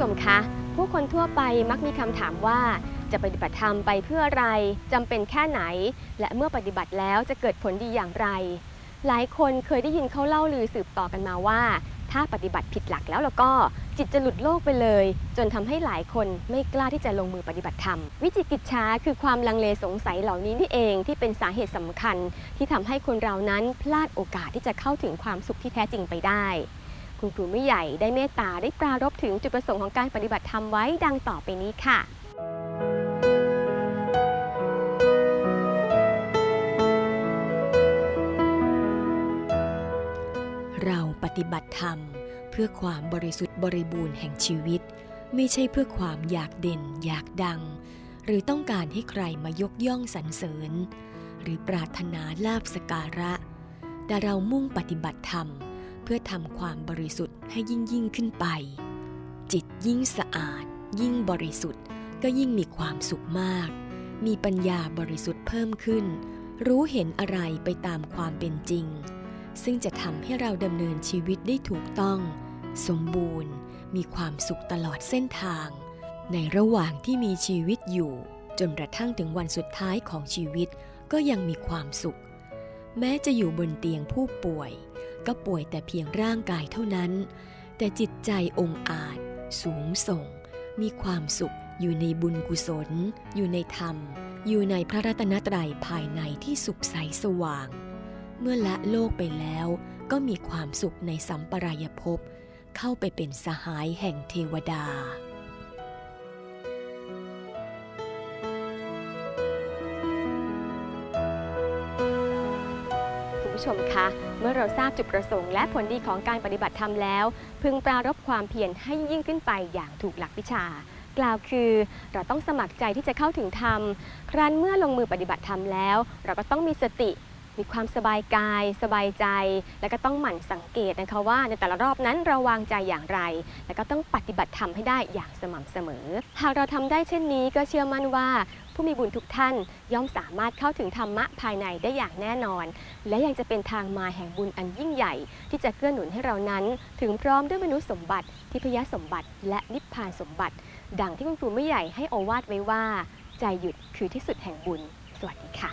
ผู้ชมคะ ผู้คนทั่วไปมักมีคำถามว่าจะปฏิบัติธรรมไปเพื่ออะไรจำเป็นแค่ไหน และเมื่อปฏิบัติแล้วจะเกิดผลดีอย่างไร หลายคนเคยได้ยินเขาเล่าลือสืบต่อกันมาว่า ถ้าปฏิบัติผิดหลักแล้วแล้วก็จิตจะหลุดโลกไปเลย จนทำให้หลายคนไม่กล้าที่จะลงมือปฏิบัติธรรม วิจิกิจฉาคือความลังเลสงสัยเหล่านี้นี่เองที่เป็นสาเหตุสำคัญ ที่ทำให้คนเรานั้นพลาดโอกาสที่จะเข้าถึงความสุขที่แท้จริงไปได้ คุณครูไม่ใหญ่ได้เมตตาได้ปรารบถึงจุดประสงค์ของการปฏิบัติธรรมไว้ดังต่อไปนี้ค่ะเราปฏิบัติธรรม เพื่อความบริสุทธิ์บริบูรณ์แห่งชีวิต ไม่ใช่เพื่อความอยากเด่น อยากดัง หรือต้องการให้ใครมายกย่องสรรเสริญ หรือปรารถนาลาบสการะ แต่เรามุ่งปฏิบัติธรรมเพื่อทำความบริสุทธิ์ให้ยิ่งยิ่งขึ้นไป จิตยิ่งสะอาด ยิ่งบริสุทธิ์ก็ยิ่งมีความสุขมาก มีปัญญาบริสุทธิ์เพิ่มขึ้น รู้เห็นอะไรไปตามความเป็นจริง ซึ่งจะทำให้เราดำเนินชีวิตได้ถูกต้อง สมบูรณ์ มีความสุขตลอดเส้นทาง ในระหว่างที่มีชีวิตอยู่ จนกระทั่งถึงวันสุดท้ายของชีวิตก็ยังมีความสุข แม้จะอยู่บนเตียงผู้ป่วย ก็ป่วยแต่เพียงร่างกายเท่านั้น แต่จิตใจองอาจ สูงส่ง มีความสุขอยู่ในบุญกุศล อยู่ในธรรม อยู่ในพระรัตนตรัยภายในที่สุขใสสว่าง เมื่อละโลกไปแล้วก็มีความสุขในสัมปรายภพเข้าไปเป็นสหายแห่งเทวดา ผู้ชมคะ เมื่อเราทราบจุดประสงค์และผลดีของการปฏิบัติธรรมแล้ว พึงปรารบความเพียรให้ยิ่งขึ้นไปอย่างถูกหลักวิชา กล่าวคือเราต้องสมัครใจที่จะเข้าถึงธรรม ครั้นเมื่อลงมือปฏิบัติธรรมแล้ว เราก็ต้องมีสติ มีความสบายกาย สบายใจ และก็ต้องหมั่นสังเกตนะคะว่าในแต่ละรอบนั้นเราวางใจอย่างไร และก็ต้องปฏิบัติธรรมให้ได้อย่างสม่ำเสมอ หากเราทำได้เช่นนี้ก็เชื่อมั่นว่า ผู้มีบุญทุกท่านย่อมสามารถเข้าถึงธรรมะภายในได้อย่างแน่นอน และยังจะเป็นทางมาแห่งบุญอันยิ่งใหญ่ ที่จะเกื้อหนุนให้เรานั้น ถึงพร้อมด้วยมนุษย์สมบัติทิพยสมบัติ และนิพพานสมบัติ ดังที่คุณครูไม่ใหญ่ให้โอวาทไว้ว่า ใจหยุดคือที่สุดแห่งบุญ สวัสดีค่ะ